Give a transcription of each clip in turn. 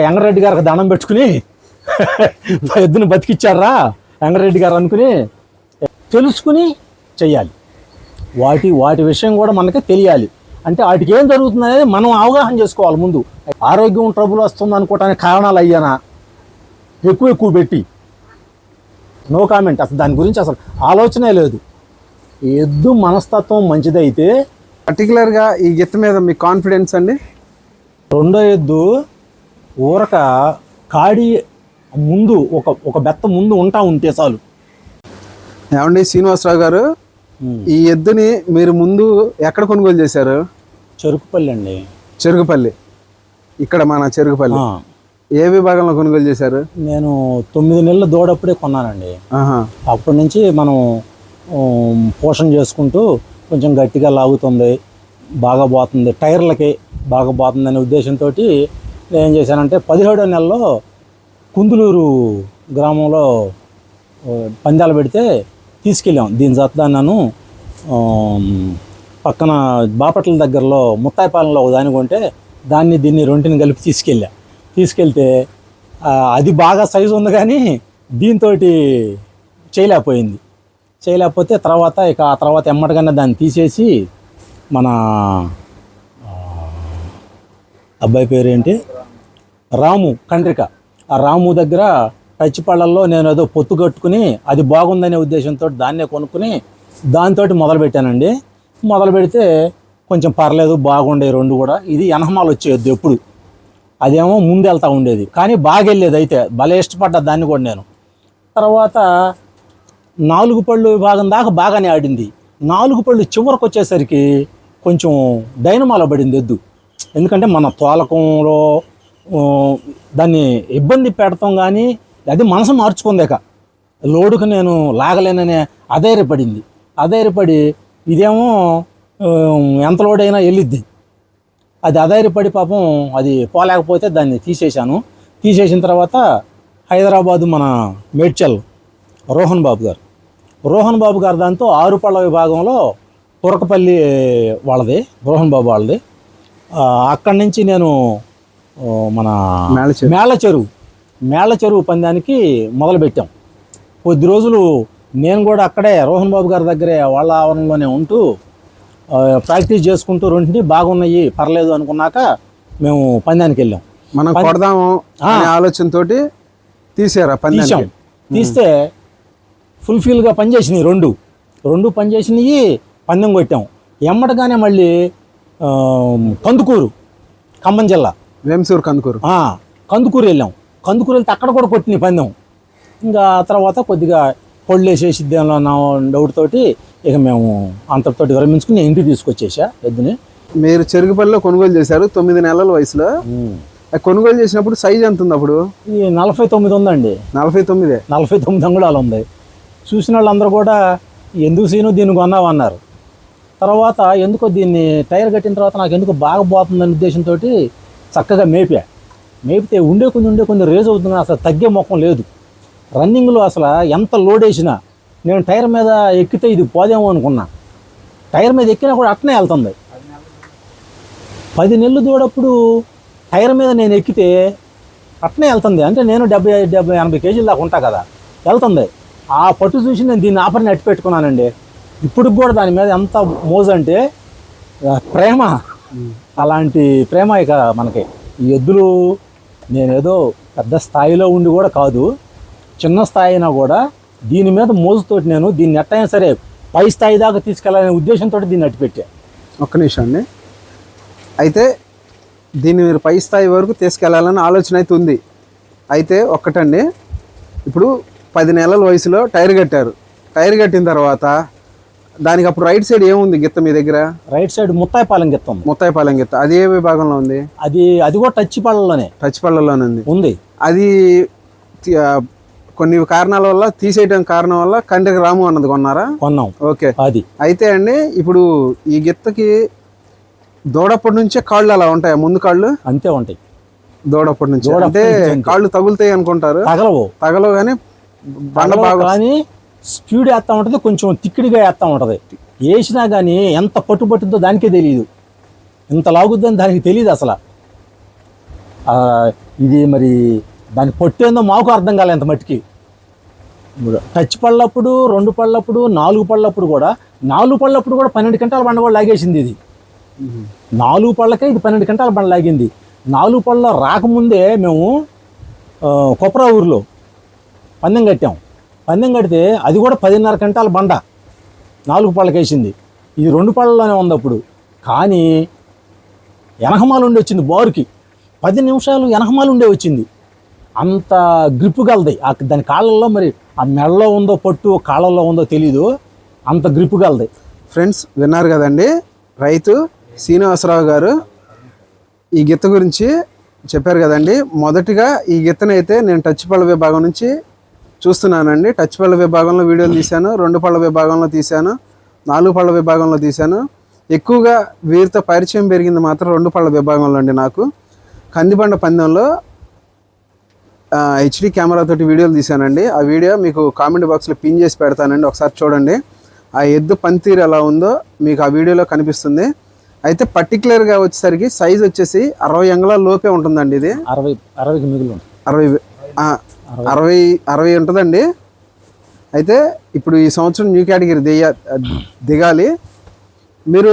వెంగరెడ్డి గారికి దండం పెట్టుకుని ఎద్దుని బతికిచ్చారా వెంగరెడ్డి గారు అనుకుని తెలుసుకుని చెయ్యాలి. వాటి వాటి విషయం కూడా మనకి తెలియాలి. అంటే వాటికి ఏం జరుగుతుంది అనేది మనం అవగాహన చేసుకోవాలి ముందు. ఆరోగ్యం ట్రబుల్ వస్తుంది అనుకోవటానికి కారణాలు అయ్యానా? ఎక్కువ ఎక్కువ పెట్టి. No comment. అసలు దాని గురించి అసలు ఆలోచనే లేదు. ఎద్దు మనస్తత్వం మంచిదైతే పర్టికులర్గా ఈ గిత్త మీద మీ కాన్ఫిడెన్స్ అండి? రెండో ఎద్దు ఊరక కాడి ముందు ఒక ఒక బెత్త ముందు ఉంటా ఉంటే చాలు. ఏమండి శ్రీనివాసరావు గారు ఈ ఎద్దుని మీరు ముందు ఎక్కడ కొనుగోలు చేశారు? చెరుకుపల్లి అండి. చెరుగుపల్లి ఇక్కడ మన చెరుగుపల్లి ఆ, ఏ విభాగంలో కొనుగోలు చేశారు? నేను తొమ్మిది నెలల దూడప్పుడే కొన్నానండి. అప్పటి నుంచి మనం పోషణ చేసుకుంటూ కొంచెం గట్టిగా లాగుతుంది బాగా పోతుంది టైర్లకి బాగా పోతుంది అనే ఉద్దేశంతో ఏం చేశానంటే పదిహేడో నెలలో కుందులూరు గ్రామంలో పందాలు పెడితే తీసుకెళ్ళాం. దీని జత నన్ను పక్కన బాపట్ల దగ్గరలో ముత్తాయిపాలెంలో ఒక దాని కొంటే దాన్ని దీన్ని రెంటిని కలిపి తీసుకెళ్ళా. తీసుకెళ్తే అది బాగా సైజు ఉంది కానీ దీంతో చేయలేకపోయింది. చేయలేకపోతే తర్వాత ఇక ఆ తర్వాత ఎమ్మటగానే దాన్ని తీసేసి మన అబ్బాయి పేరు ఏంటి రాము కండ్రిక. ఆ రాము దగ్గర టచ్ పళ్ళల్లో నేను ఏదో పొత్తు కట్టుకుని అది బాగుందనే ఉద్దేశంతో దాన్నే కొనుక్కుని దాంతో మొదలు పెట్టానండి. మొదలు పెడితే కొంచెం పర్లేదు బాగుండే రెండు కూడా. ఇది ఎనహమాలు వచ్చేది ఎప్పుడు. అదేమో ముందు వెళ్తా ఉండేది. కానీ బాగా వెళ్ళేది అయితే భలే ఇష్టపడ్డా దాన్ని కూడా నేను. తర్వాత నాలుగు పళ్ళు విభాగం దాకా బాగానే ఆడింది. నాలుగు పళ్ళు చివరికి వచ్చేసరికి కొంచెం డైనమాలో పడింది ఎద్దు. ఎందుకంటే మన తోలకంలో దాన్ని ఇబ్బంది పెడతాం కానీ అది మనసు మార్చుకుందాక లోడుకు నేను లాగలేననే అధైర్యపడింది. అధైర్యపడి ఇదేమో ఎంత లోడైనా వెళ్ళిద్ది. అది అధైర్యపడి పాపం అది పోలేకపోతే దాన్ని తీసేశాను. తీసేసిన తర్వాత హైదరాబాదు మన మేడ్చల్ రోహన్ బాబు గారు. రోహన్ బాబు గారు దాంతో ఆరుపళ్ళ విభాగంలో పురకపల్లి వాళ్ళది రోహన్ బాబు వాళ్ళది. అక్కడి నుంచి నేను మన మేళ చెరువు. మేళ్ళ చెరువు. పందానికి మొదలుపెట్టాం. కొద్ది రోజులు నేను కూడా అక్కడే రోహన్ బాబు గారి దగ్గరే వాళ్ళ ఆవరణలోనే ఉంటూ ప్రాక్టీస్ చేసుకుంటూ రెండింటిని బాగున్నాయి పర్లేదు అనుకున్నాక మేము పందానికి వెళ్ళాం. మనం కొడదాము అనే ఆలోచనతోటి తీసారా తీసాం. తీస్తే ఫుల్ఫిల్గా పనిచేసినాయి రెండు. రెండు పనిచేసినాయి పందెం కొట్టాం. ఎమ్మటగానే మళ్ళీ కందుకూరు ఖమ్మం జిల్లా. వేంసూరు కందుకూరు. కందుకూరు వెళ్ళాం. కందుకూరు వెళ్తే అక్కడ కూడా కొట్టినాయి పందెం. ఇంకా తర్వాత కొద్దిగా పొళ్ళు వేసేసిద్ది అన్న డౌట్ తోటి ఇక మేము అంతటితోటి విరమించుకుని ఇంటికి తీసుకొచ్చేసా ఎద్దుని. మీరు చెరుగుపల్లిలో కొనుగోలు చేశారు తొమ్మిది నెలల వయసులో. కొనుగోలు చేసినప్పుడు సైజ్ ఎంత ఉంది అప్పుడు? ఇది నలభై తొమ్మిది ఉందండి. నలభై తొమ్మిదే. నలభై తొమ్మిది అంగుళాలు ఉంది. చూసిన వాళ్ళందరూ కూడా ఎందుకు సీను దీన్ని కొన్నావు అన్నారు. తర్వాత ఎందుకో దీన్ని టైర్ కట్టిన తర్వాత నాకు ఎందుకు బాగా పోతుందనే ఉద్దేశంతో చక్కగా మేపా. మేపితే ఉండే కొంచెం ఉండే కొంచెం రేజ్ అవుతున్నా అసలు తగ్గే ముఖం లేదు. రన్నింగ్లో అసలు ఎంత లోడ్ వేసినా నేను టైర్ మీద ఎక్కితే ఇది పోదేమో అనుకున్నా. టైర్ మీద ఎక్కినా కూడా అట్నే వెళ్తుంది. పది నెలలు దూడప్పుడు టైర్ మీద నేను ఎక్కితే అట్నే వెళ్తుంది. అంటే నేను డెబ్బై డెబ్బై ఎనభై కేజీల దాకా ఉంటా కదా వెళ్తుంది. ఆ పట్టు చూసి నేను దీన్ని ఆఫర్ని అట్టి పెట్టుకున్నానండి. ఇప్పుడు కూడా దాని మీద ఎంత మోజు అంటే ప్రేమ. అలాంటి ప్రేమ ఇక మనకి. ఈ ఎద్దులు నేనేదో పెద్ద స్థాయిలో ఉండి కూడా కాదు చిన్న స్థాయి అయినా కూడా దీని మీద మోజుతోటి నేను దీన్ని ఎట్టయినా సరే పై స్థాయి దాకా తీసుకెళ్ళాలనే ఉద్దేశంతో దీన్ని అట్టిపెట్టా. ఒక్క నిమిషం అండి. అయితే దీన్ని మీరు పై స్థాయి వరకు తీసుకెళ్ళాలని ఆలోచన అయితే ఉంది. అయితే ఒక్కటండి. ఇప్పుడు పది నెలల వయసులో టైర్ కట్టారు. టైర్ కట్టిన తర్వాత దానికి అప్పుడు రైట్ సైడ్ ఏముంది గిత్త మీ దగ్గర? రైట్ సైడ్ ముత్తాయిపాలెం గిత్తం ముత్తాయిపాలెం గిత్త. అది ఏ విభాగంలో ఉంది? అది అది కూడా టచ్ పళ్ళలోనే. టచ్ పళ్ళలోనే ఉంది. ఉంది. అది కొన్ని కారణాల వల్ల తీసేయడం కారణం వల్ల కండ్రికి రాము అన్నది కొన్నారా? కొన్నాం. ఓకే. అది. అయితే అండి ఇప్పుడు ఈ గిత్తకి దూడప్పటి నుంచే కాళ్ళు అలా ఉంటాయి? ముందు కాళ్ళు? అంతే ఉంటాయి. దూడప్పటి నుంచి. అంటే. కాళ్ళు తగులుతాయి అనుకుంటారు. తగలవు. తగలవు కానీ బండ బాగా కానీ స్పీడ్ వేస్తూ ఉంటుంది కొంచెం తిక్కిడిగా వేస్తూ ఉంటుంది. వేసినా కానీ ఎంత పట్టుబట్టిందో దానికే తెలియదు ఇంత లాగుద్దని దానికి తెలియదు అసలు. ఇది మరి దాని పట్టేందో మాకు అర్థం కాలే ఎంత మట్టికి. టచ్ పళ్ళప్పుడు రెండు పళ్ళప్పుడు నాలుగు పళ్ళప్పుడు కూడా నాలుగు పళ్ళప్పుడు కూడా పన్నెండు గంటల బండ కూడా లాగేసింది ఇది. నాలుగు పళ్ళకే ఇది పన్నెండు గంటల బండ లాగింది. నాలుగు పళ్ళ రాకముందే మేము కొప్పరా ఊరిలో పందెం కట్టాం. పందెం కడితే అది కూడా పదిన్నర గంటల బండ. నాలుగు పళ్ళకేసింది ఇది రెండు పళ్ళలోనే ఉంది అప్పుడు. కానీ ఎనహమాలు ఉండి వచ్చింది బారుకి. పది నిమిషాలు ఎనహమాలు ఉండే వచ్చింది. అంత గ్రిప్ గలది. ఆ దాని కాళ్ళల్లో మరి ఆ మెడలో ఉందో పట్టు కాళ్ళల్లో ఉందో తెలీదు. అంత గ్రిప్ గలది. ఫ్రెండ్స్ విన్నారు కదండి? రైతు శ్రీనివాసరావు గారు ఈ గిత్త గురించి చెప్పారు కదండి? మొదటిగా ఈ గిత్తనైతే నేను టచ్ పళ్ళ విభాగం నుంచి చూస్తున్నానండి. టచ్ పళ్ళ విభాగంలో వీడియోలు తీశాను రెండు పళ్ళ విభాగంలో తీశాను నాలుగు పళ్ళ విభాగంలో తీశాను. ఎక్కువగా వీరితో పరిచయం పెరిగింది మాత్రం రెండు పళ్ళ విభాగంలో అండి నాకు. కందిబండ పందెంలో హెచ్డి కెమెరాతోటి వీడియోలు తీశానండి. ఆ వీడియో మీకు కామెంట్ బాక్స్లో పిన్ చేసి పెడతానండి. ఒకసారి చూడండి. ఆ ఎద్దు పనితీరు ఎలా ఉందో మీకు ఆ వీడియోలో కనిపిస్తుంది. అయితే పర్టికులర్గా వచ్చేసరికి సైజ్ వచ్చేసి అరవై అంగుళాల లోపే ఉంటుందండి ఇది. అరవై అరవైకి మిగిలి అరవై అరవై అరవై ఉంటుందండి. అయితే ఇప్పుడు ఈ సంవత్సరం న్యూ కేటగిరీ దియ దిగాలి. మీరు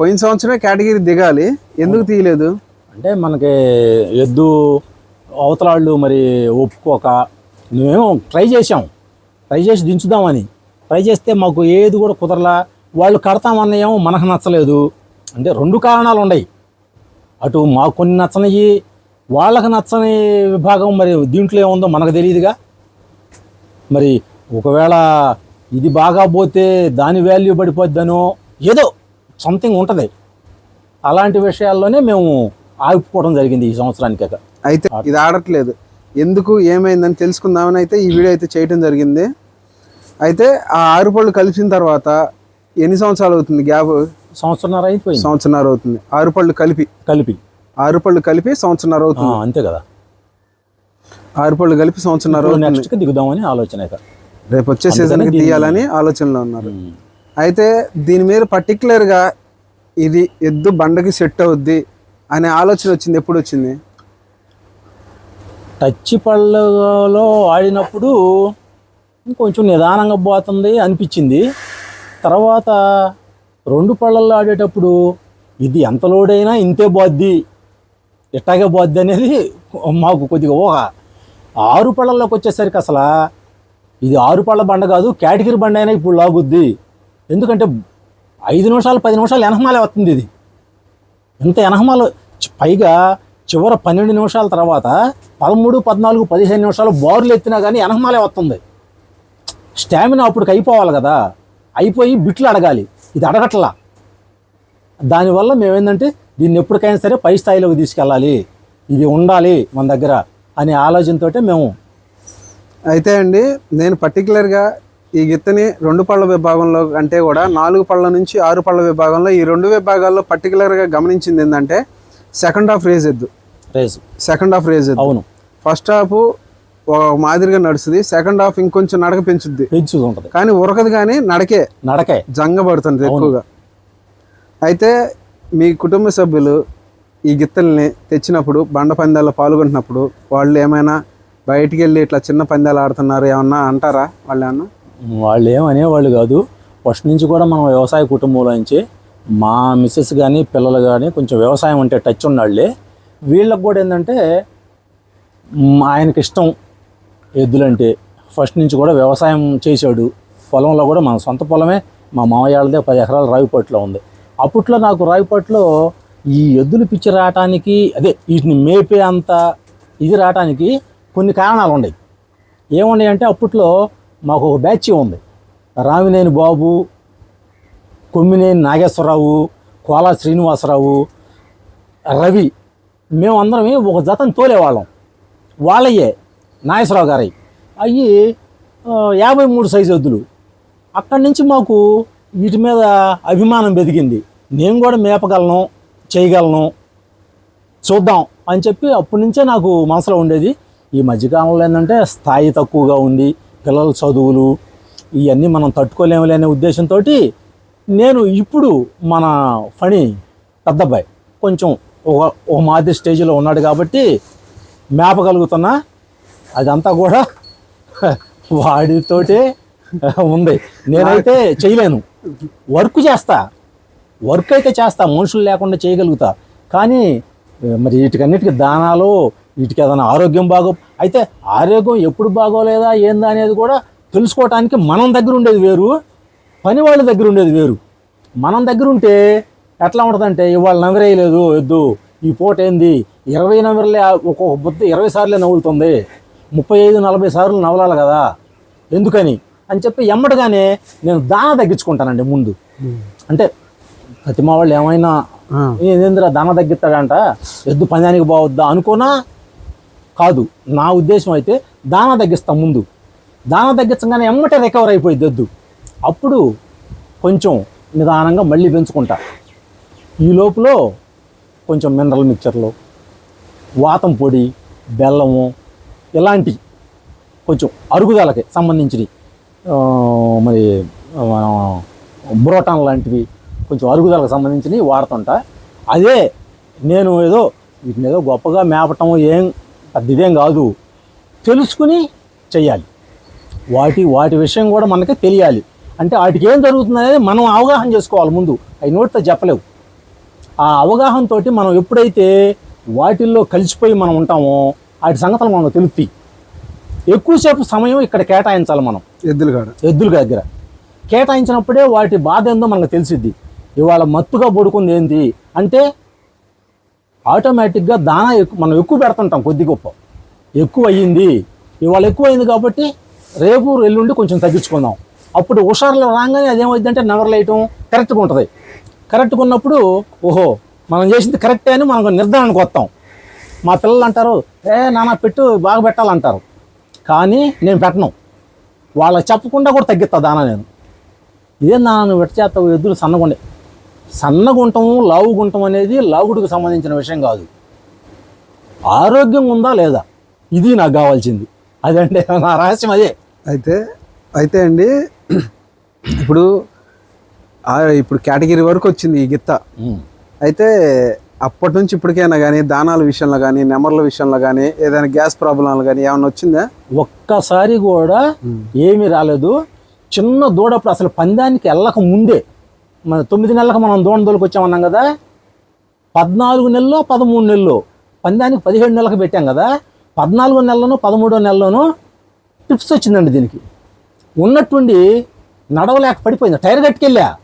పోయిన సంవత్సరమే కేటగిరీ దిగాలి. ఎందుకు తీయలేదు? అంటే మనకి ఎద్దు అవతలాళ్ళు మరి ఒప్పుకోక మేమేమో ట్రై చేసాం ట్రై చేసి దించుదామని. ట్రై చేస్తే మాకు ఏది కూడా కుదరలా. వాళ్ళు కడతామన్నాయేమో మనకు నచ్చలేదు. అంటే రెండు కారణాలు ఉన్నాయి. అటు మాకు కొన్ని నచ్చనివి వాళ్ళకి నచ్చని విభాగం మరి దీంట్లో ఏముందో మనకు తెలియదుగా. మరి ఒకవేళ ఇది బాగా పోతే దాని వాల్యూ పడిపోద్దనో ఏదో సంథింగ్ ఉంటుంది. అలాంటి విషయాల్లోనే మేము ఆగిపోవడం జరిగింది ఈ సంవత్సరానికి. అయితే ఇది ఆడట్లేదు. ఎందుకు ఏమైందని తెలుసుకుందామని అయితే ఈ వీడియో అయితే చేయటం జరిగింది. అయితే ఆ ఆరు పళ్ళు కలిసిన తర్వాత ఎన్ని సంవత్సరాలు అవుతుంది గ్యాప్? సంవత్సరంన్నర అయిపోయింది. సంవత్సరాలు అవుతుంది. ఆరు పళ్ళు కలిపి. కలిపి. ఆరు పళ్ళు కలిపి సంవత్సరాలు ఆ, అవుతుంది. అంతే కదా. ఆరు పళ్ళు కలిపి సంవత్సరాలు అవుతుంది. నెక్స్ట్కి దిగుదామని ఆలోచన. రేపు వచ్చే సీజన్కి తీయాలని ఆలోచనలో ఉన్నారు. అయితే దీని మీద పర్టికులర్గా ఇది ఎద్దు బండకి సెట్ అవుద్ది అనే ఆలోచన వచ్చింది. ఎప్పుడు వచ్చింది? టచ్ పళ్ళలో ఆడినప్పుడు కొంచెం నిదానంగా పోతుంది అనిపించింది. తర్వాత రెండు పళ్ళల్లో ఆడేటప్పుడు ఇది ఎంత లోడైనా ఇంతే పోద్ది. ఇట్టాగే పోద్ది అనేది మాకు కొద్దిగా ఊహ. ఆరు పళ్ళల్లోకి వచ్చేసరికి అసలు ఇది ఆరు పళ్ళ బండ కాదు కేటగిరీ బండ అయినా ఇప్పుడు లాగుద్ది. ఎందుకంటే ఐదు నిమిషాలు పది నిమిషాలు ఎనహమాలే వస్తుంది ఇది. ఇంత ఎనహమాలు? పైగా చివర పన్నెండు నిమిషాల తర్వాత పదమూడు పద్నాలుగు పదిహేను నిమిషాలు బారులు ఎత్తినా కానీ ఎనహమాలే వస్తుంది. స్టామినా అప్పటికి అయిపోవాలి కదా. అయిపోయి బిట్లు అడగాలి. ఇది అడగట్లా. దానివల్ల మేమేందంటే దీన్ని ఎప్పటికైనా సరే పై స్థాయిలోకి తీసుకెళ్ళాలి. ఇది ఉండాలి మన దగ్గర అనే ఆలోచనతోటే మేము అయితే అండి నేను పర్టికులర్గా ఈ గిత్తని రెండు పళ్ళ విభాగంలో అంటే కూడా నాలుగు పళ్ళ నుంచి ఆరు పళ్ళ విభాగంలో ఈ రెండు విభాగాల్లో పర్టికులర్గా గమనించింది ఏంటంటే సెకండ్ హాఫ్ రేజ్ ఎద్దు. రేసు సెకండ్ హాఫ్ రేజ్ ఎద్దు. అవును. ఫస్ట్ హాఫ్ మాదిరిగా నడుస్తుంది సెకండ్ హాఫ్ ఇంకొంచెం నడక పెంచుద్ది. ఉంటుంది. కానీ ఉరకదు కానీ నడకే. నడకే. జంగబడుతుంది ఎక్కువగా. అయితే మీ కుటుంబ సభ్యులు ఈ గిత్తల్ని తెచ్చినప్పుడు బండ పందాల్లో పాల్గొంటున్నప్పుడు వాళ్ళు ఏమైనా బయటికి వెళ్ళి ఇట్లా చిన్న పందాలు ఆడుతున్నారు ఏమన్నా అంటారా వాళ్ళు ఏమన్నా? వాళ్ళు ఏమనేవాళ్ళు కాదు. ఫస్ట్ నుంచి కూడా మనం వ్యవసాయ కుటుంబంలో నుంచి మా మిస్సెస్ కానీ పిల్లలు కానీ కొంచెం వ్యవసాయం అంటే టచ్ ఉన్నాళ్ళే వీళ్ళకి కూడా ఏంటంటే ఆయనకి ఇష్టం ఎద్దులంటే. ఫస్ట్ నుంచి కూడా వ్యవసాయం చేశాడు పొలంలో కూడా మన సొంత పొలమే. మా మామయ్యళ్ళదే పది ఎకరాల రావిపట్లో ఉంది. అప్పట్లో నాకు రాయపట్లో ఈ ఎద్దులు పిచ్చి రావటానికి అదే వీటిని మేపే అంత ఇది రావటానికి కొన్ని కారణాలు ఉన్నాయి. ఏమున్నాయి అంటే అప్పట్లో మాకు ఒక బ్యాచ్ ఉంది. రామినేని బాబు కొమ్మినేని నాగేశ్వరరావు కోలా శ్రీనివాసరావు రవి మేమందరం ఒక జతను తోలేవాళ్ళం. వాళ్ళయ్యే నాగేశ్వరరావు గారి. అవి యాభై మూడు సైజు ఎద్దులు. అక్కడి నుంచి మాకు వీటి మీద అభిమానం పెరిగింది. నేను కూడా మేపగలను చేయగలను చూద్దాం అని చెప్పి అప్పటి నుంచే నాకు మనసులో ఉండేది. ఈ మధ్యకాలంలో ఏంటంటే స్థాయి తక్కువగా ఉంది పిల్లల చదువులు ఇవన్నీ మనం తట్టుకోలేములే అనే ఉద్దేశంతో నేను ఇప్పుడు మన ఫణి పెద్దబ్బాయి కొంచెం ఒక ఒక మాదిరి స్టేజ్లో ఉన్నాడు కాబట్టి మేపగలుగుతున్నా. అదంతా కూడా వాడితోటే ఉంది. నేనైతే చేయలేను. వర్క్ చేస్తా. వర్క్ అయితే చేస్తా మనుషులు లేకుండా చేయగలుగుతా. కానీ మరి వీటికన్నిటికీ దానాలు వీటికి ఏదైనా ఆరోగ్యం బాగో అయితే ఆరోగ్యం ఎప్పుడు బాగోలేదా ఏందా అనేది కూడా తెలుసుకోవటానికి మనం దగ్గర ఉండేది వేరు పని వాళ్ళ దగ్గర ఉండేది వేరు. మనం దగ్గర ఉంటే ఎట్లా ఉంటుందంటే ఇవాళ నవ్వరేయలేదు ఎద్దు ఈ పూట ఏంది ఇరవై నవ్వరలే ఒక్కొక్క బుద్ధ ఇరవై సార్లే నవ్వులుతుంది ముప్పై ఐదు నలభై సార్లు నవ్వలాలి కదా ఎందుకని? అని చెప్పి ఎమ్మటగానే నేను దాన తగ్గించుకుంటానండి ముందు. అంటే ప్రతి మా వాళ్ళు ఏమైనా ఏంద్రా దాన తగ్గిస్తాడంట? ఎద్దు పందానికి బావద్దా అనుకోనా? కాదు. నా ఉద్దేశం అయితే దాన తగ్గిస్తా ముందు. దాన తగ్గించగానే ఎమ్మటే రికవర్ అయిపోయింది ఎద్దు. అప్పుడు కొంచెం నిదానంగా మళ్ళీ పెంచుకుంటా. ఈ లోపల కొంచెం మినరల్ మిక్చర్లు వాతం పొడి బెల్లము ఇలాంటి కొంచెం అరుగుదలకి సంబంధించినవి మరి బ్రోటాన్ లాంటివి కొంచెం అరుగుదలకు సంబంధించినవి వాడుతుంటా. అదే నేను ఏదో వీటిని ఏదో గొప్పగా మేపటం ఏం పెద్ద ఇదేం కాదు. తెలుసుకుని చెయ్యాలి. వాటి వాటి విషయం కూడా మనకి తెలియాలి. అంటే వాటికి ఏం జరుగుతుంది అనేది మనం అవగాహన చేసుకోవాలి ముందు. అవి నోటితో చెప్పలేవు. ఆ అవగాహనతో మనం ఎప్పుడైతే వాటిల్లో కలిసిపోయి మనం ఉంటామో వాటి సంగతులు మనకు తెలుస్తాయి. ఎక్కువసేపు సమయం ఇక్కడ కేటాయించాలి మనం. ఎద్దులు కాడ. ఎద్దుల దగ్గర. కేటాయించినప్పుడే వాటి బాధ ఏందో మనకు తెలిసిద్ది. ఇవాళ మత్తుగా పడుకుంది ఏంటి అంటే ఆటోమేటిక్గా దానా ఎక్కువ మనం ఎక్కువ పెడుతుంటాం కొద్ది గొప్ప. ఎక్కువ అయ్యింది. ఇవాళ ఎక్కువ అయింది కాబట్టి రేపు ఎల్లుండి కొంచెం తగ్గించుకుందాం. అప్పుడు హుషారులో రాగానే అదేమైంది అంటే నవరలేయటం కరెక్ట్గా ఉంటుంది. కరెక్ట్గా ఉన్నప్పుడు ఓహో మనం చేసింది కరెక్టే అని మనం నిర్ధారణకు వస్తాం. మా పిల్లలు అంటారు ఏ నాన్న పెట్టు బాగా పెట్టాలంటారు. కానీ నేను పెట్టను. వాళ్ళకి చెప్పకుండా కూడా తగ్గిస్తా దానా నేను. ఇదే నాన్న నువ్వు చేస్తావు? ఎద్దులు సన్నగుండే. సన్నగుంటము లావుగుంటం అనేది లావుడికి సంబంధించిన విషయం కాదు. ఆరోగ్యం ఉందా లేదా? ఇది నాకు కావాల్సింది. అదంటే నా రహస్యం అదే. అయితే అయితే అండి ఇప్పుడు ఇప్పుడు కేటగిరీ వరకు వచ్చింది ఈ గిత్త. అయితే అప్పటి నుంచి ఇప్పటికైనా కానీ దానాల విషయంలో కానీ నెమర్ల విషయంలో కానీ ఏదైనా గ్యాస్ ప్రాబ్లంలు కానీ ఏమైనా వచ్చిందా? ఒక్కసారి కూడా ఏమీ రాలేదు. చిన్న దూడప్పుడు అసలు పందానికి వెళ్ళక ముందే మన తొమ్మిది నెలలకు మనం దూడ దోలికి వచ్చామన్నాం కదా. పద్నాలుగు నెలలో పదమూడు నెలలు. పందానికి పదిహేడు నెలలకు పెట్టాం కదా. పద్నాలుగో నెలలోనూ పదమూడో నెలలోనూ టిప్స్ వచ్చిందండి దీనికి. ఉన్నట్టుండి నడవలేక పడిపోయింది. టైర్ గట్టుకెళ్ళా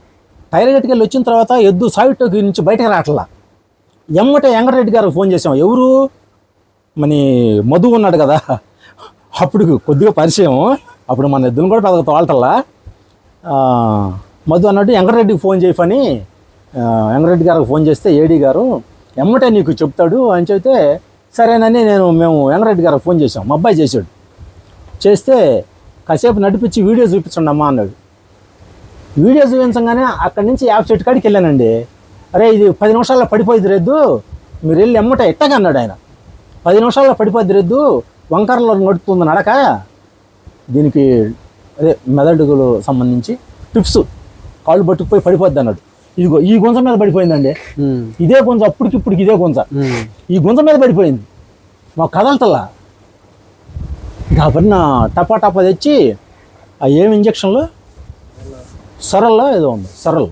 టైర్ గట్టుకెళ్ళి వచ్చిన తర్వాత ఎద్దు సాయిటోకి నుంచి బయటకు రావట్లా. ఎమ్మట వెంకటరెడ్డి గారికి ఫోన్ చేసాం ఎవరు? మని మధు ఉన్నాడు కదా. అప్పుడు కొద్దిగా పరిచయం. అప్పుడు మన ఎద్దును కూడా పెద్ద తోలటల్లా మధు అన్నట్టు వెంకటరెడ్డికి ఫోన్ చేయమని ఆ, వెంకటరెడ్డి గారికి ఫోన్ చేస్తే ఏడీ గారు ఎమ్మటే నీకు చెప్తాడు అని చెబితే సరేనని నేను మేము వెంకటరెడ్డి గారికి ఫోన్ చేసాం మా అబ్బాయి చేశాడు. చేస్తే కాసేపు నడిపించి వీడియో చూపించండి అమ్మా అన్నాడు. వీడియో చూపించగానే అక్కడి నుంచి యాప్ చెట్టు కాడికి వెళ్ళానండి. అరే ఇది పది నిమిషాల్లో పడిపోయింది రెద్దు మీరు వెళ్ళి ఎమ్మట ఎట్టగా అన్నాడు ఆయన. పది నిమిషాల్లో పడిపోద్ది రెద్దు వంకరలో నడుపుతుంది నడక. దీనికి అదే మెదడుగులు సంబంధించి టిప్స్ కాళ్ళు పట్టుకుపోయి పడిపోద్ది అన్నాడు. ఇదిగో ఈ గుంజ మీద పడిపోయిందండి. ఇదే గుంజ అప్పటికిప్పటికి ఇదే గుంజ. ఈ గుంజ మీద పడిపోయింది. మా కదలతల్లా. కాబట్టి నా టపా టపా తెచ్చి ఆ ఏం ఇంజక్షన్లు? సరల్లో ఏదో ఉంది సరల్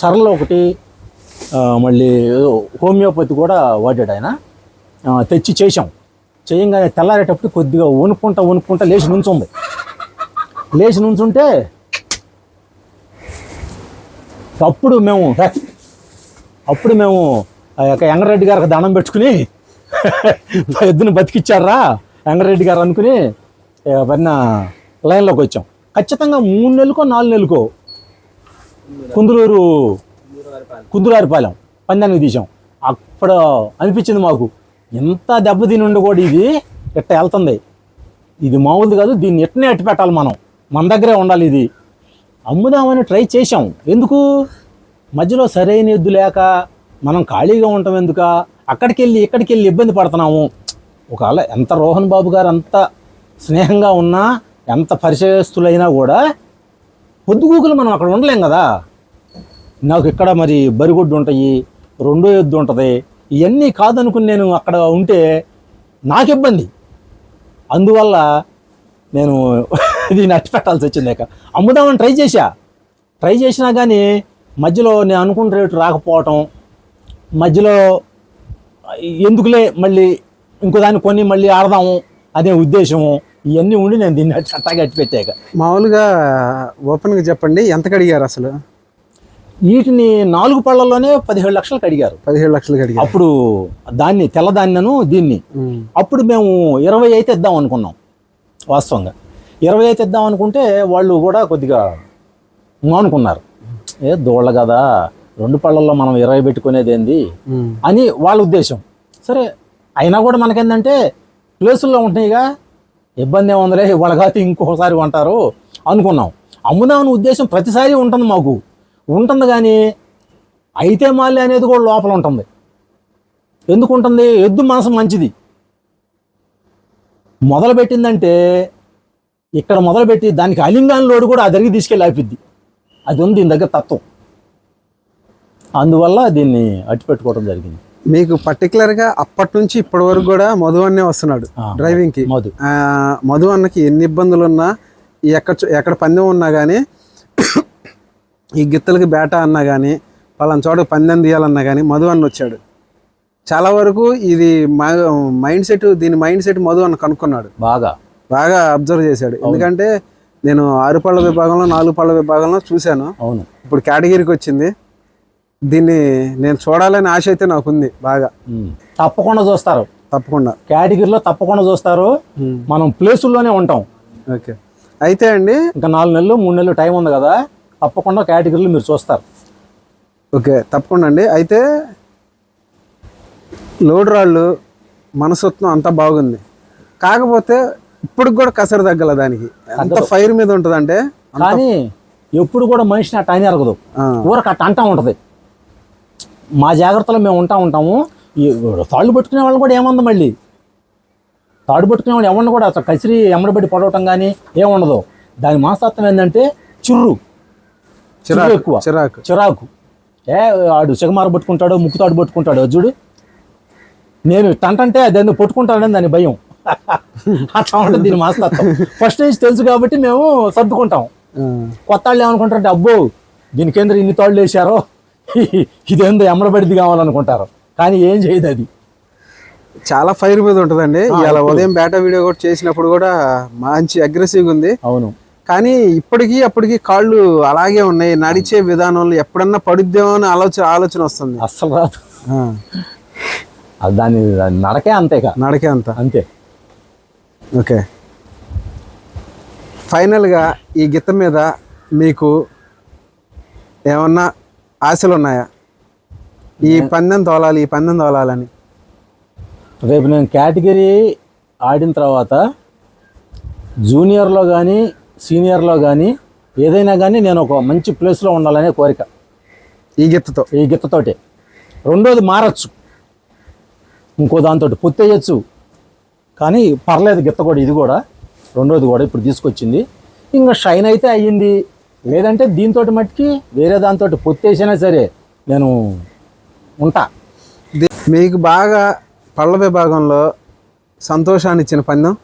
సరల్ ఒకటి మళ్ళీ హోమియోపతి కూడా వాడాడు ఆయన. తెచ్చి చేసాం చేయంగానే తెల్లారేటప్పుడు కొద్దిగా వణుకుంటా వణుకుంటా లేచి నుంచుంది. లేచి నుంచుంటే అప్పుడు మేము అప్పుడు మేము ఆ యొక్క వెంకరెడ్డి గారికి దండం పెట్టుకుని ఎద్దుని బతికిచ్చారా? వెంకరెడ్డి గారు అనుకుని పైన లైన్లోకి వచ్చాం. ఖచ్చితంగా మూడు నెలలకో నాలుగు నెలలకో కుందులూరు కుందులారిపాలెం పందానికి తీసాం అప్పుడు అనిపించింది మాకు ఎంత దెబ్బతిని ఉండి కూడా ఇది ఇట్ట వెళ్తుంది. ఇది మామూలు కాదు దీన్ని ఎట్టనే ఎట్టు పెట్టాలి మనం? మన దగ్గరే ఉండాలి ఇది. అమ్ముదామని ట్రై చేశాం. ఎందుకు? మధ్యలో సరైన ఎద్దు లేక మనం ఖాళీగా ఉంటాం ఎందుక? అక్కడికి వెళ్ళి ఇక్కడికి వెళ్ళి ఇబ్బంది పడుతున్నాము. ఒకవేళ ఎంత రోహన్ బాబు గారు అంత స్నేహంగా ఉన్నా ఎంత పరిచయస్తులైనా కూడా పొద్దుగూకులు మనం అక్కడ ఉండలేం కదా. నాకు ఇక్కడ మరి బరిగొడ్డు ఉంటాయి రెండో ఎద్దు ఉంటుంది ఇవన్నీ కాదనుకుని నేను అక్కడ ఉంటే నాకు ఇబ్బంది అందువల్ల నేను దీన్ని అట్టి పెట్టాల్సి వచ్చింది అమ్ముదామని ట్రై చేశా. ట్రై చేసినా కానీ మధ్యలో నేను అనుకున్న రేటు రాకపోవటం మధ్యలో ఎందుకులే మళ్ళీ ఇంకో దాన్ని కొని మళ్ళీ ఆడదాము అదే ఉద్దేశము ఇవన్నీ ఉండి నేను దీన్ని అట్టాగా అట్టి పెట్టాక మామూలుగా ఓపెన్గా చెప్పండి ఎంత కడిగారు అసలు? వీటిని నాలుగు పళ్ళల్లోనే పదిహేడు లక్షలకు అడిగారు పదిహేడు లక్షలు కడిగారు. అప్పుడు దాన్ని తెల్లదాన్నను దీన్ని. అప్పుడు మేము ఇరవై అయితే ఇద్దాం అనుకున్నాం వాస్తవంగా. ఇరవై అయితే ఇద్దాం అనుకుంటే వాళ్ళు కూడా కొద్దిగా అనుకున్నారు ఏ దోళ్ళ కదా రెండు పళ్ళల్లో మనం ఇరవై పెట్టుకునేది ఏంది. అని వాళ్ళ ఉద్దేశం. సరే అయినా కూడా మనకేందంటే ప్లేసుల్లో ఉంటున్నాయిగా ఇబ్బంది ఏముందిలే వాళ్ళ కాదు ఇంకోసారి కొంటారు అనుకున్నాం. అమ్ముదామని ఉద్దేశం ప్రతిసారి ఉంటుంది మాకు. ఉంటుంది కానీ అయితే మాలి అనేది కూడా లోపల ఉంటుంది. ఎందుకు ఉంటుంది? ఎద్దు మనసు మంచిది. మొదలు పెట్టిందంటే ఇక్కడ మొదలుపెట్టి దానికి అలింగాన్ లోడు కూడా ఆ దగ్గరికి తీసుకెళ్ళి ఆపిద్ది. అది ఉంది దీని దగ్గర తత్వం. అందువల్ల దీన్ని అట్టి పెట్టుకోవడం జరిగింది. మీకు పర్టికులర్గా అప్పటి నుంచి ఇప్పటి వరకు కూడా మధు అన్నే వస్తున్నాడు డ్రైవింగ్కి మధు. మధు అన్నకి ఎన్ని ఇబ్బందులు ఉన్నా ఎక్కడ ఎక్కడ పందెం ఉన్నా కానీ ఈ గిత్తలకి బేట అన్నా కానీ పలానా చోట పందెం తీయాలన్నా కానీ మధు అన్న వచ్చాడు. చాలా వరకు ఇది మైండ్ సెట్ దీని మైండ్ సెట్ మధు అన్న కనుక్కున్నాడు. బాగా. బాగా అబ్జర్వ్ చేశాడు. ఎందుకంటే నేను ఆరు పళ్ళ విభాగంలో నాలుగు పళ్ళ విభాగంలో చూశాను. అవును. ఇప్పుడు కేటగిరీకి వచ్చింది. దీన్ని నేను చూడాలని ఆశ అయితే నాకుంది బాగా. ఉమ్. తప్పకుండా చూస్తారు. తప్పకుండా. కేటగిరీలో తప్పకుండా చూస్తారు. మనం ప్లేసుల్లోనే ఉంటాం. ఓకే. అయితే అండి ఇంకా నాలుగు నెలలు మూడు నెలలు టైం ఉంది కదా. తప్పకుండా కేటగిరీలో మీరు చూస్తారు. ఓకే. తప్పకుండా అండి. అయితే లోడ్ రాళ్ళు మనసత్వం అంతా బాగుంది. కాకపోతే ఇప్పుడు కూడా కసరు తగ్గల దానికి. ఎంత ఫైర్ మీద ఉంటుందంటే కానీ ఎప్పుడు కూడా మనిషిని అట్ట అని ఎరగదు. ఆ, ఊరకు అట్ట అంటా ఉంటుంది. మా జాగ్రత్తలో మేము ఉంటా ఉంటాము. ఈ తాళ్ళు పట్టుకునే వాళ్ళు కూడా ఏముంది మళ్ళీ? తాడు పట్టుకునే వాళ్ళు ఎవరిని కూడా అసలు కసిరి ఎమ్మడబడి పడవటం కానీ ఏముండదు దాని మనస్తత్వం ఏంటంటే చిర్రు. చిరాకు ఎక్కువ. చిరాకు. చిరాకు. ఏ ఆడు సిగమార పట్టుకుంటాడు ముక్కుతాడు పట్టుకుంటాడు అది చూడు. నేను టంటంటే అది ఎందుకు పట్టుకుంటాడని దాని భయం. అట్లా ఉంటుంది దీని మనస్తత్వం ఫస్ట్ నుంచి తెలుసు కాబట్టి మేము సర్దుకుంటాం. కొత్త వాళ్ళు ఏమనుకుంటారంటే అబ్బో దీనికి ఏంద్ర ఇన్ని తాళ్ళు వేశారో ఇదేందో ఎమ్మడబడిది కావాలనుకుంటారు. కానీ ఏం చేయదు అది. చాలా ఫైర్ మీద ఉంటుందండి. ఇలా ఉదయం బేటా వీడియో కూడా చేసినప్పుడు కూడా మంచి అగ్రెసివ్గా ఉంది. అవును. కానీ ఇప్పటికీ అప్పటికి కాళ్ళు అలాగే ఉన్నాయి. నడిచే విధానంలో ఎప్పుడన్నా పడుద్దేమో అని ఆలోచన ఆలోచన వస్తుంది. అస్సలు రాదు. ఆ, అది దాని దాని నడకే అంతేగా నడకే అంత. అంతే. ఓకే. ఫైనల్గా ఈ గీత మీద మీకు ఏమన్నా ఆశలు ఉన్నాయా? ఈ పందెం తోలాలి ఈ పందెం తోలాలని. రేపు నేను కేటగిరీ ఆడిన తర్వాత జూనియర్లో కానీ సీనియర్లో కానీ ఏదైనా కానీ నేను ఒక మంచి ప్లేస్లో ఉండాలనే కోరిక. ఈ గీతతో. ఈ గిత్తతోటి రెండోది మారచ్చు. ఇంకో దాంతో పొత్తేయచ్చు. కానీ పర్లేదు గిత్త కూడా ఇది కూడా. రెండోది కూడా ఇప్పుడు తీసుకొచ్చింది. ఇంకా షైన్ అయితే అయ్యింది. లేదంటే దీంతో మట్టుకి వేరే దాంతో పొత్తేసినా సరే నేను ఉంటా. మీకు బాగా పళ్ళ విభాగంలో సంతోషాన్ని ఇచ్చిన పందెం?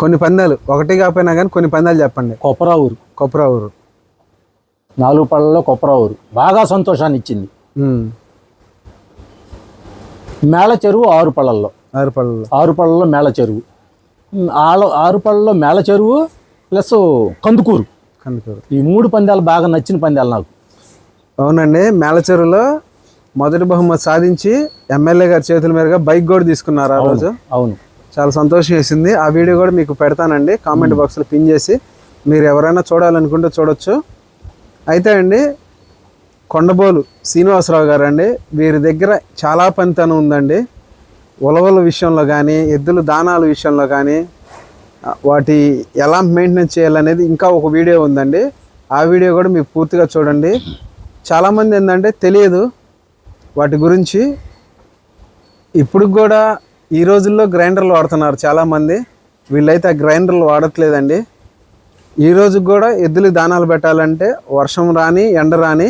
కొన్ని పందాలు ఒకటి కాకపోయినా కానీ కొన్ని పందాలు చెప్పండి. కొప్పరా ఊరు కొప్పరా ఊరు నాలుగు పళ్ళలో కొప్పరా ఊరు బాగా సంతోషాన్ని ఇచ్చింది. మేళ చెరువు ఆరు పళ్ళల్లో. ఆరు పళ్ళలో ఆరు పళ్ళలో మేళ చెరువు. ఆల ఆరు పళ్ళలో మేళ చెరువు ప్లస్ కందుకూరు. కనుకూరు ఈ మూడు పందాలు బాగా నచ్చిన పందాలు నాకు. అవునండి మేళచెరువులో మొదటి బహుమతి సాధించి ఎమ్మెల్యే గారి చేతుల మీదుగా బైక్ కూడా తీసుకున్నారు ఆ రోజు. అవును. చాలా సంతోషం వేసింది. ఆ వీడియో కూడా మీకు పెడతానండి. కామెంట్ బాక్స్లో పిన్ చేసి మీరు ఎవరైనా చూడాలనుకుంటే చూడొచ్చు. అయితే అండి కొండబోలు శ్రీనివాసరావు గారు అండి వీరి దగ్గర చాలా పనితనం ఉందండి. ఉలవల విషయంలో కానీ ఎద్దుల దానాల విషయంలో కానీ వాటి ఎలా మెయింటెనెన్స్ చేయాలనేది ఇంకా ఒక వీడియో ఉందండి. ఆ వీడియో కూడా మీకు పూర్తిగా చూడండి. చాలామంది ఏంటంటే తెలియదు వాటి గురించి. ఇప్పుడు కూడా ఈ రోజుల్లో గ్రైండర్లు వాడుతున్నారు చాలామంది. వీళ్ళైతే ఆ గ్రైండర్లు వాడట్లేదండి. ఈ రోజు కూడా ఎద్దులు దానాలు పెట్టాలంటే వర్షం రాని ఎండ రాని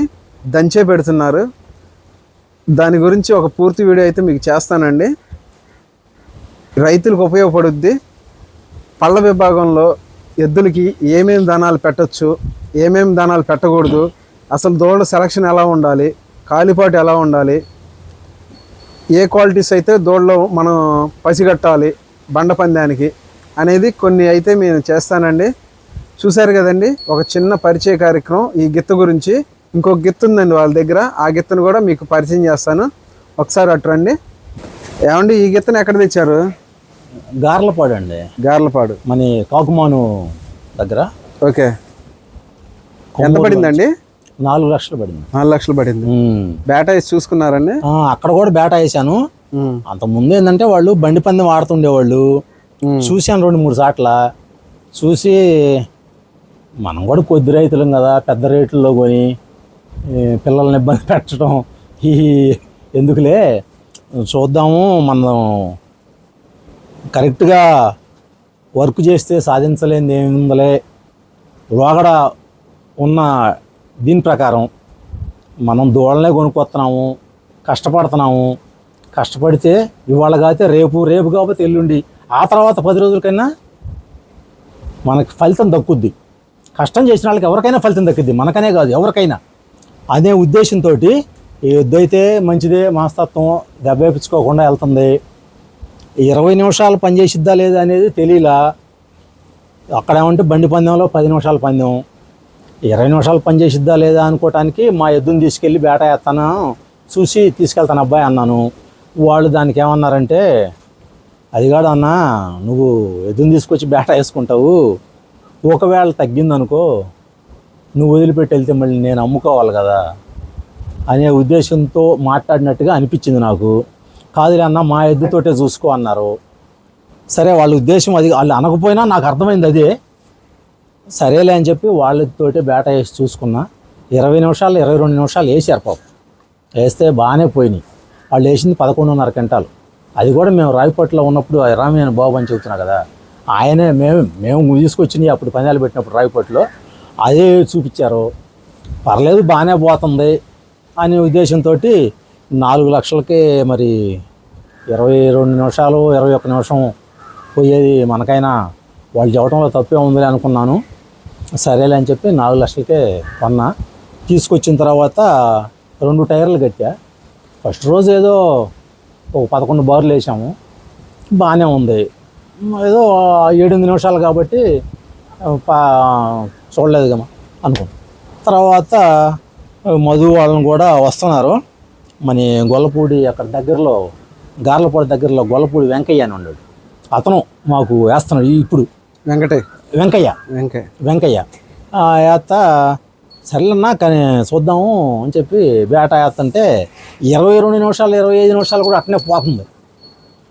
దంచే పెడుతున్నారు. దాని గురించి ఒక పూర్తి వీడియో అయితే మీకు చేస్తానండి. రైతులకు ఉపయోగపడుద్ది. పళ్ళ విభాగంలో ఎద్దులకి ఏమేమి దానాలు పెట్టొచ్చు ఏమేమి దానాలు పెట్టకూడదు అసలు దూడల సెలక్షన్ ఎలా ఉండాలి కాలిపాటు ఎలా ఉండాలి ఏ క్వాలిటీస్ అయితే దూడలో మనం పసిగట్టాలి బండ పందానికి అనేది కొన్ని అయితే నేను చేస్తానండి. చూశారు కదండి ఒక చిన్న పరిచయ కార్యక్రమం ఈ గిత్త గురించి. ఇంకొక గిత్త ఉందండి వాళ్ళ దగ్గర. ఆ గిత్తను కూడా మీకు పరిచయం చేస్తాను. ఒకసారి అటు రండి. ఏమండి ఈ గిత్తను ఎక్కడ తెచ్చారు? గార్లపాడు అండి. గార్లపాడు. మన కాకుమాను దగ్గర. ఓకే. ఎంత పడిందండి? నాలుగు లక్షలు పడింది. నాలుగు లక్షలు పడింది. బేటా వేసి చూసుకున్నారండి? అక్కడ కూడా బేట వేసాను. అంత ముందు ఏంటంటే వాళ్ళు బండి పందెం ఆడుతుండేవాళ్ళు. చూశాను రెండు మూడు సార్ల. చూసి మనం కూడా కొద్ది రైతులం కదా పెద్ద రేట్లలో కొని పిల్లల్ని ఇబ్బంది పెట్టడం ఈ ఎందుకులే? చూద్దాము మనం కరెక్ట్గా వర్క్ చేస్తే సాధించలేనిది ఏముందలే? లోగడ ఉన్న దీని ప్రకారం మనం దూడలనే కొనుక్కొస్తున్నాము కష్టపడుతున్నాము. కష్టపడితే ఇవాళ కాకపోతే రేపు రేపు కాకపోతే ఎల్లుండి. ఆ తర్వాత పది రోజులకైనా మనకు ఫలితం దక్కుద్ది. కష్టం చేసిన వాళ్ళకి ఎవరికైనా ఫలితం దక్కుద్ది. మనకనే కాదు ఎవరికైనా. అదే ఉద్దేశంతో ఈ యుద్ధం అయితే మంచిదే మనస్తత్వం దెబ్బేపించుకోకుండా వెళ్తుంది. ఇరవై నిమిషాలు పనిచేసిద్దా లేదా అనేది తెలియలా అక్కడేమంటే బండి పందెంలో పది నిమిషాల పందెం. ఇరవై నిమిషాలు పనిచేసిద్దా లేదా అనుకోవటానికి మా ఎద్దుని తీసుకెళ్ళి బేట వేస్తాను చూసి తీసుకెళ్తాను అబ్బాయి అన్నాను. వాళ్ళు దానికి ఏమన్నారంటే అది కాదు అన్న నువ్వు ఎద్దుని తీసుకొచ్చి బేట వేసుకుంటావు. ఒకవేళ తగ్గిందనుకో నువ్వు వదిలిపెట్టి వెళ్తే మళ్ళీ నేను అమ్ముకోవాలి కదా అనే ఉద్దేశంతో మాట్లాడినట్టుగా అనిపించింది నాకు. కాదులే అన్న మా ఎద్దుతోటే చూసుకో అన్నారు. సరే వాళ్ళ ఉద్దేశం అది వాళ్ళు అనకపోయినా నాకు అర్థమైంది అదే. సరేలే అని చెప్పి వాళ్ళతోటి బేట వేసి చూసుకున్నా. ఇరవై నిమిషాలు ఇరవై రెండు నిమిషాలు వేసారు పాపం. వేస్తే బాగానే పోయినాయి. వాళ్ళు వేసింది పదకొండున్నర క్వింటాలు అది కూడా మేము రాయపట్లో ఉన్నప్పుడు రామయ్య బాబు అని చెబుతున్నా కదా. ఆయనే మేము మేము తీసుకొచ్చినాయి అప్పుడు పందాలు పెట్టినప్పుడు రాయపట్లో అదే చూపించారు. పర్లేదు బాగానే పోతుంది అనే ఉద్దేశంతో నాలుగు లక్షలకి మరి ఇరవై రెండు నిమిషాలు ఇరవై ఒక్క నిమిషం పోయేది మనకైనా. వాళ్ళు చెప్పడంలో తప్పే ఉందిలే అనుకున్నాను. సరేలే అని చెప్పి నాలుగు లక్షలకే కొన్నా. తీసుకొచ్చిన తర్వాత రెండు టైర్లు కట్టా. ఫస్ట్ రోజు ఏదో ఒక పదకొండు బార్లు వేసాము. బాగానే ఉంది. ఏదో ఏడెనిమిది నిమిషాలు కాబట్టి పా చూడలేదు కదా అనుకున్నాం తర్వాత మధు వాళ్ళని కూడా వస్తున్నారు. మన గొల్లపూడి అక్కడ దగ్గరలో గార్లపూడి దగ్గరలో గొల్లపూడి వెంకయ్య అని ఉన్నాడు. అతను మాకు వేస్తున్నాడు ఇప్పుడు. వెంకటే. వెంకయ్య. వెంకే వెంకయ్య. ఆ ఏత్త సర్లేనా కానీ చూద్దాము అని చెప్పి బేట వేస్తుంటే ఇరవై రెండు నిమిషాలు ఇరవై ఐదు నిమిషాలు కూడా అట్నే పోతుంది.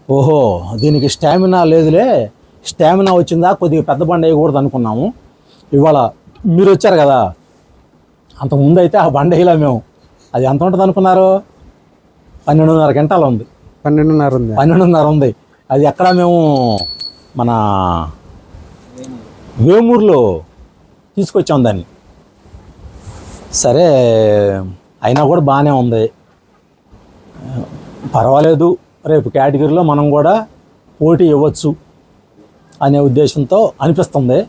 ఓహో దీనికి స్టామినా లేదులే. స్టామినా వచ్చిందా? కొద్దిగా పెద్ద బండి వేయకూడదు అనుకున్నాము. ఇవాళ మీరు వచ్చారు కదా. అంతకుముందు అయితే ఆ బండి వేయలే మేము. అది ఎంత ఉంటుంది అనుకున్నారు? పన్నెండున్నర గంటలు ఉంది. పన్నెండున్నర ఉంది. పన్నెండున్నర ఉంది. అది ఎక్కడ మేము మన వేమూరులో తీసుకొచ్చాం దాన్ని. సరే అయినా కూడా బాగానే ఉంది. పర్వాలేదు రేపు కేటగిరీలో మనం కూడా పోటీ ఇవ్వచ్చు అనే ఉద్దేశంతో అనిపిస్తుంది.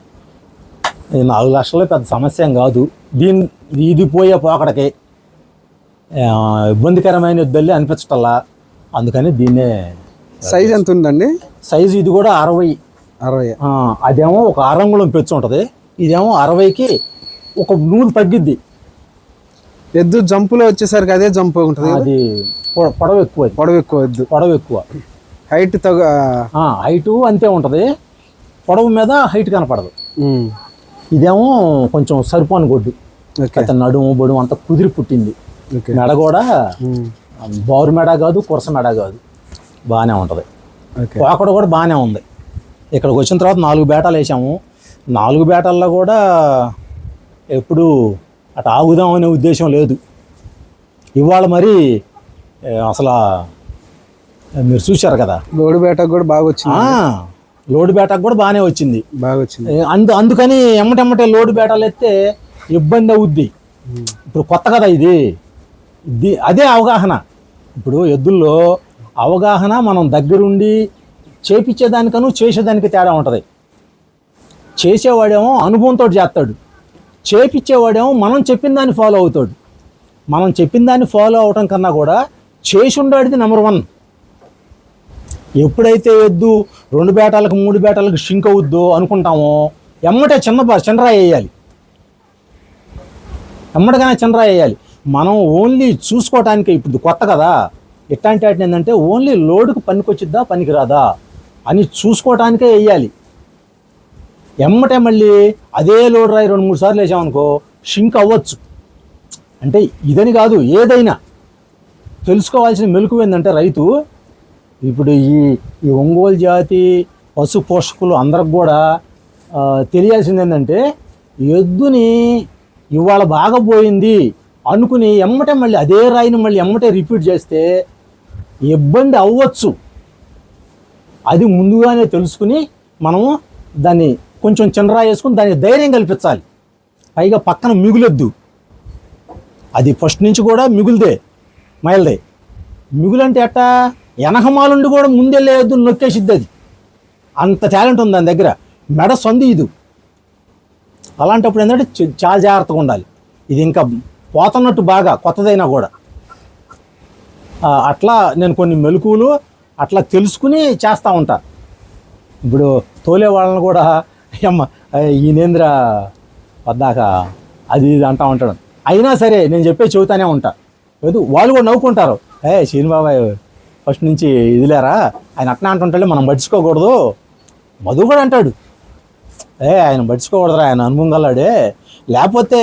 ఈ నాలుగు లక్షలు పెద్ద సమస్య కాదు. దీని ఇది పోయే పోకడకి ఇబ్బందికరమైన ఇద్దరు అనిపించటల్లా. అందుకని దీన్నే సైజ్ ఎంత ఉందండి? సైజు ఇది కూడా అరవై. అరవై. అదేమో ఒక ఆరంగుళం పెచ్చు ఉంటుంది. ఇదేమో అరవైకి ఒక నూనె తగ్గిద్ది. ఎద్దు జంపులో వచ్చేసరికి అదే జంప్ ఉంటుంది? అది పొడవు ఎక్కువ. పొడవు ఎక్కువ ఎద్దు. పొడవు ఎక్కువ. హైట్ తగ ఆ, హైటు అంతే ఉంటుంది. పొడవు మీద హైట్ కనపడదు. ఇదేమో కొంచెం సరిపోని గొడ్డు అతని నడుము బొడుము అంతా కుదిరి పుట్టింది. మెడ కూడా బారు మెడ కాదు కురస మెడ కాదు. బాగానే ఉంటుంది. పోకడ కూడా బాగానే ఉంది. ఇక్కడికి వచ్చిన తర్వాత నాలుగు బేటాలు వేసాము. నాలుగు బేటాల్లో కూడా ఎప్పుడు అటు ఆగుదాం అనే ఉద్దేశం లేదు. ఇవాళ మరి అసలు మీరు చూశారు కదా? లోడు బేటకు కూడా బాగా వచ్చింది. లోడు బేటకు కూడా బాగానే వచ్చింది. బాగా వచ్చింది. అందు అందుకని ఎమ్మటెమ్మటే లోడు బేటాలు ఎత్తే ఇబ్బంది అవుద్ది. ఇప్పుడు కొత్త కదా ఇది. ఇది అదే అవగాహన. ఇప్పుడు ఎద్దుల్లో అవగాహన మనం దగ్గరుండి చేపించేదానికను చేసేదానికి తేడా ఉంటుంది. చేసేవాడేమో అనుభవంతో చేస్తాడు. చేపించేవాడేమో మనం చెప్పిన దాన్ని ఫాలో అవుతాడు. మనం చెప్పిన దాన్ని ఫాలో అవటం కన్నా కూడా చేసి ఉండాడిది నెంబర్ వన్ ఎప్పుడైతే ఎద్దు రెండు బేటాలకు మూడు బేటాలకు షింక్ అవుద్దో అనుకుంటామో. ఎమ్మటే చిన్న బ- చిన్నరాయి వేయాలి. ఎమ్మటగానే చిన్నరాయి వేయాలి. మనం ఓన్లీ చూసుకోవటానికి ఇప్పుడు కొత్త కదా. ఎట్లాంటి వాటిని ఏంటంటే ఓన్లీ లోడుకు పనికొచ్చిద్దా పనికిరాదా అని చూసుకోవటానికే వేయాలి. ఎమ్మటే మళ్ళీ అదే లోడ్ రాయి రెండు మూడు సార్లు వేసామనుకో షింక్ అవ్వచ్చు. అంటే ఇదని కాదు ఏదైనా. తెలుసుకోవాల్సిన మెలకు ఏంటంటే రైతు ఇప్పుడు ఈ ఈ ఒంగోలు జాతి పశు పోషకులు అందరికి కూడా తెలియాల్సింది ఏంటంటే ఎద్దుని ఇవాళ బాగా పోయింది అనుకుని ఎమ్మటే మళ్ళీ అదే రాయిని మళ్ళీ ఎమ్మటే రిపీట్ చేస్తే ఇబ్బంది అవ్వచ్చు. అది ముందుగానే తెలుసుకుని మనము దాన్ని కొంచెం చిన్నరా వేసుకుని దాన్ని ధైర్యం కల్పించాలి. పైగా పక్కన మిగులొద్దు. అది ఫస్ట్ నుంచి కూడా మిగులుదే మైల్దే. మిగులంటే ఎట్టా? వెనకమాలుండి కూడా ముందెళ్ళే ఎద్దు నొక్కేసిద్ది అది. అంత టాలెంట్ ఉంది దాని దగ్గర. మెడ సొంది ఇది. అలాంటప్పుడు ఏంటంటే చాలా జాగ్రత్తగా ఉండాలి. ఇది ఇంకా పోతున్నట్టు బాగా కొత్తదైనా కూడా. అట్లా నేను కొన్ని మెలకువలు అట్లా తెలుసుకుని చేస్తూ ఉంటా. ఇప్పుడు తోలే వాళ్ళని కూడా అమ్మ ఈయనేంద్ర పద్దాక అది ఇది అంటా ఉంటాడు. అయినా సరే నేను చెప్పే చెబుతానే ఉంటా. లేదు వాళ్ళు కూడా నవ్వుకుంటారు. ఏ శ్రీనిబాబాయ్ ఫస్ట్ నుంచి ఇదిలేరా? ఆయన అట్లా అంటుంటాడే మనం పట్టించుకోకూడదు మధు కూడా అంటాడు. ఏ ఆయన పట్టించుకోకూడదురా ఆయన అనుభవం గల్లాడే లేకపోతే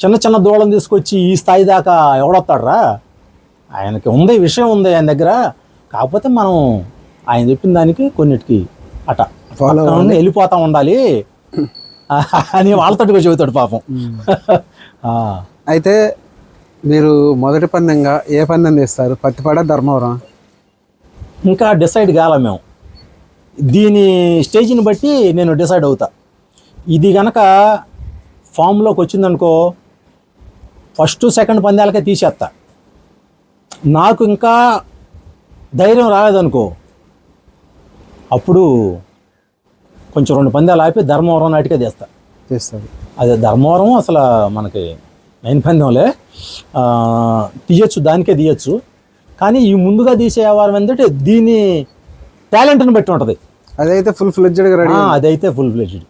చిన్న చిన్న దూడలను తీసుకొచ్చి ఈ స్థాయి దాకా ఎవడొస్తాడరా? ఆయనకి ఉంది విషయం ఉంది ఆయన దగ్గర. కాకపోతే మనం ఆయన చెప్పిన దానికి కొన్నిటికి అట. ఉండి వెళ్ళిపోతా ఉండాలి. అని వాళ్ళతోటిగా చెబుతాడు పాపం. ఆ, అయితే మీరు మొదటి పందెంగా ఏ పందెం తీస్తారు పత్తిపాడ ధర్మవరం? ఇంకా డిసైడ్ కాల మేము. దీని స్టేజ్ని బట్టి నేను డిసైడ్ అవుతా. ఇది గనక ఫామ్లోకి వచ్చిందనుకో ఫస్ట్ సెకండ్ పందాలకే తీసేస్తా నాకు ఇంకా ధైర్యం రాలేదనుకో అప్పుడు కొంచెం రెండు పందాలు ఆపి ధర్మవరం నాటికే తీస్తా. తీస్తారు. అదే ధర్మవరం అసలు మనకి మెయిన్ పందెంలే తీయచ్చు దానికే తీయచ్చు. కానీ ఈ ముందుగా తీసే వ్యవహారం ఏంటంటే దీని టాలెంట్ని బట్టి ఉంటుంది. అదైతే ఫుల్ ఫ్లెడ్జ్డ్గా రెడీ అదైతే ఫుల్ ఫ్లెజ్డ్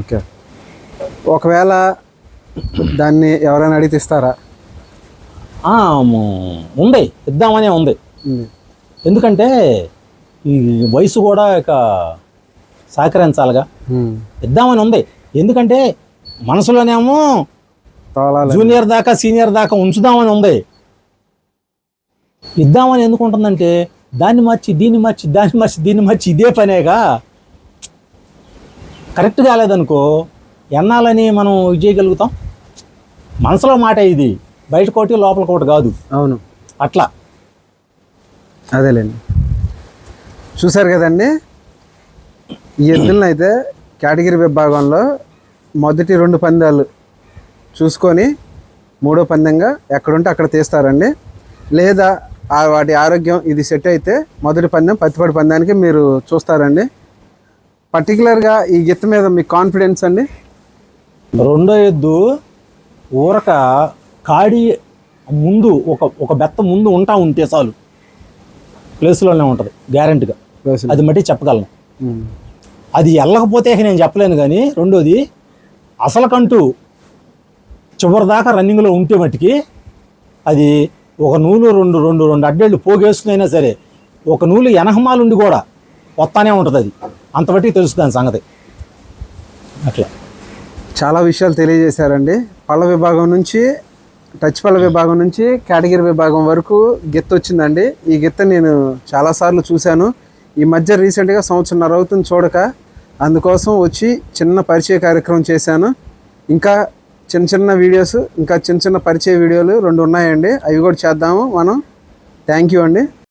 ఓకే. ఒకవేళ దాన్ని ఎవరైనా అడిగితే ఇస్తారా ఉంది. ఇద్దామనే ఉంది. ఎందుకంటే ఈ వయసు కూడా ఇక సహకరించాలిగా. ఇద్దామని ఉంది. ఎందుకంటే మనసులోనేమో జూనియర్ దాకా సీనియర్ దాకా ఉంచుదామని ఉంది. ఇద్దామని ఎందుకు ఉంటుందంటే దాన్ని మార్చి దీన్ని మార్చి దాన్ని మార్చి దీన్ని మార్చి ఇదే పనేగా. కరెక్ట్ కాలేదనుకో ఎన్నాలని మనం ఇది చేయగలుగుతాం? మనసులో మాట ఇది. బయట కోటి లోపల కోటి కాదు. అవును. అట్లా. అదేలేండి. చూసారు కదండి? ఈ ఎద్దులను అయితే కేటగిరీ విభాగంలో మొదటి రెండు పందాలు చూసుకొని మూడో పందెంగా ఎక్కడుంటే అక్కడ తీస్తారండి. లేదా ఆ వాటి ఆరోగ్యం ఇది సెట్ అయితే మొదటి పందెం పత్తిపడి పందానికి మీరు చూస్తారండి. పర్టికులర్గా ఈ గిత్త మీద మీ కాన్ఫిడెన్స్ అండి? రెండో ఎద్దు ఊరక కాడి ముందు ఒక ఒక బెత్త ముందు ఉంటా ఉంటే చాలు. ప్లేస్లోనే ఉంటుంది గ్యారెంటీగా. అది మట్టి చెప్పగలను. అది వెళ్ళకపోతే నేను చెప్పలేను కానీ రెండోది అసలుకంటూ చివరి దాకా రన్నింగ్లో ఉంటే మట్టికి అది ఒక నూలు రెండు రెండు రెండు అడ్డేళ్ళు పోగేసుకునైనా సరే ఒక నూలు ఎనహమాలుండి కూడా వస్తానే ఉంటుంది అది. అంత బట్టి తెలుసు దాని సంగతి. అట్లా. చాలా విషయాలు తెలియజేశారండి. పళ్ళ విభాగం నుంచి టచ్ పళ్ళ విభాగం నుంచి కేటగిరీ విభాగం వరకు గిత్త వచ్చిందండి. ఈ గిత్త నేను చాలాసార్లు చూశాను. ఈ మధ్య రీసెంట్గా సంవత్సరంన్నర అవుతుంది చూడక. అందుకోసం వచ్చి చిన్న పరిచయ కార్యక్రమం చేశాను. ఇంకా చిన్న చిన్న వీడియోస్ ఇంకా చిన్న చిన్న పరిచయ వీడియోలు రెండు ఉన్నాయండి. అవి కూడా చేద్దాము మనం. థ్యాంక్ యూ అండి.